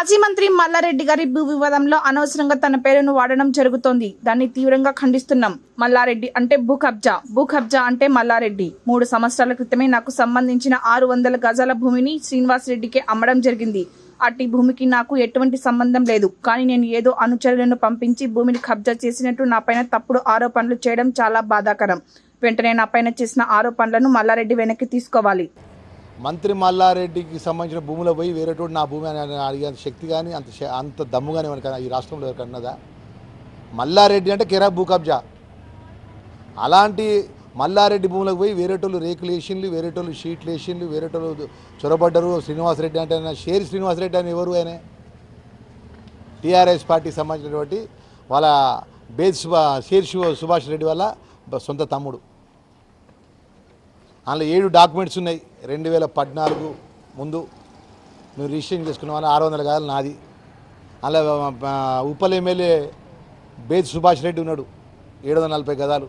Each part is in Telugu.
మల్లారెడ్డి గారి భూ వివాదంలో అనవసరంగా తన పేరును వాడడం జరుగుతోంది. దాన్ని తీవ్రంగా ఖండిస్తున్నాం. మల్లారెడ్డి అంటే భూ కబ్జా. భూ కబ్జా అంటే మల్లారెడ్డి. మూడు సంవత్సరాల క్రితమే నాకు సంబంధించిన ఆరు వందల గజాల భూమిని శ్రీనివాస్ రెడ్డికి అమ్మడం జరిగింది. అట్టి భూమికి నాకు ఎటువంటి సంబంధం లేదు. కానీ నేను ఏదో అనుచరులను పంపించి భూమిని కబ్జా చేసినట్టు నాపైన తప్పుడు ఆరోపణలు చేయడం చాలా బాధాకరం. వెంటనే నాపైన చేసిన ఆరోపణలను మల్లారెడ్డి వెనక్కి తీసుకోవాలి. మంత్రి మల్లారెడ్డికి సంబంధించిన భూములు పోయి వేరేటోడు నా భూమి అని అడిగే శక్తి కానీ అంత అంత దమ్ము కానీ మనకి ఈ రాష్ట్రంలో ఎవరికన్నదా మల్లారెడ్డి అంటే కిరా భూ కబ్జా. అలాంటి మల్లారెడ్డి భూములకు పోయి వేరేటోళ్ళు రేకులు వేసిండ్లు వేరేటోళ్ళు షీట్లు వేసిండ్లు వేరేటోళ్ళు చొరబడ్డరు శ్రీనివాసరెడ్డి అంటే ఆయన షేరి శ్రీనివాసరెడ్డి అని ఎవరు ఆయన? టీఆర్ఎస్ పార్టీకి సంబంధించినటువంటి వాళ్ళ బేద్ సుభా షేర్ సుభాష్ రెడ్డి వాళ్ళ సొంత తమ్ముడు. అందులో ఏడు డాక్యుమెంట్స్ ఉన్నాయి. రెండు వేల పద్నాలుగు ముందు నువ్వు రిజిస్ట్రేషన్ చేసుకున్నావు ఆరు వందల గదాలు నాది. అలా ఉప్పల్ ఎమ్మెల్యే బేద్ సుభాష్ రెడ్డి ఉన్నాడు. ఏడు వందల నలభై గదాలు.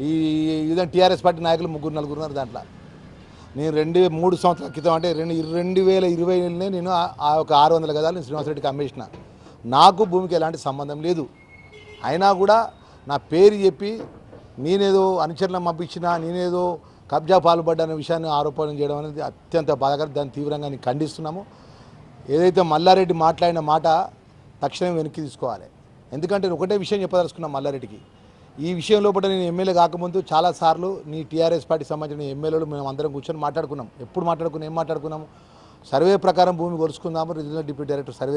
ఈ విధంగా టీఆర్ఎస్ పార్టీ నాయకులు ముగ్గురు నలుగురు ఉన్నారు దాంట్లో. నేను రెండు మూడు సంవత్సరాల క్రితం అంటే రెండు రెండు వేల ఇరవైలోనే నేను ఆ- ఒక ఆరు వందల గదాలు శ్రీనివాసరెడ్డికి అమ్మేసిన. నాకు భూమికి ఎలాంటి సంబంధం లేదు. అయినా కూడా నా పేరు చెప్పి నేనేదో అనుచరణ పంపించిన నేనేదో కబ్జా పాల్పడ్డా విషయాన్ని ఆరోపణ చేయడం అనేది అత్యంత బాధాకరం. దాన్ని తీవ్రంగా నేను ఖండిస్తున్నాము. ఏదైతే మల్లారెడ్డి మాట్లాడిన మాట తక్షణం వెనక్కి తీసుకోవాలి. ఎందుకంటే నేను ఒకటే విషయం చెప్పదలుచుకున్నాం మల్లారెడ్డికి. ఈ విషయం లోపల నేను ఎమ్మెల్యే కాకముందు చాలాసార్లు నీ టీఆర్ఎస్ పార్టీ సంబంధించిన ఎమ్మెల్యేలు మేము అందరం కూర్చొని మాట్లాడుకున్నాం. ఎప్పుడు మాట్లాడుకున్నాం? ఏం మాట్లాడుకున్నాము? సర్వే ప్రకారం భూమి కొలుసుకుందాము. Regional deputy director survey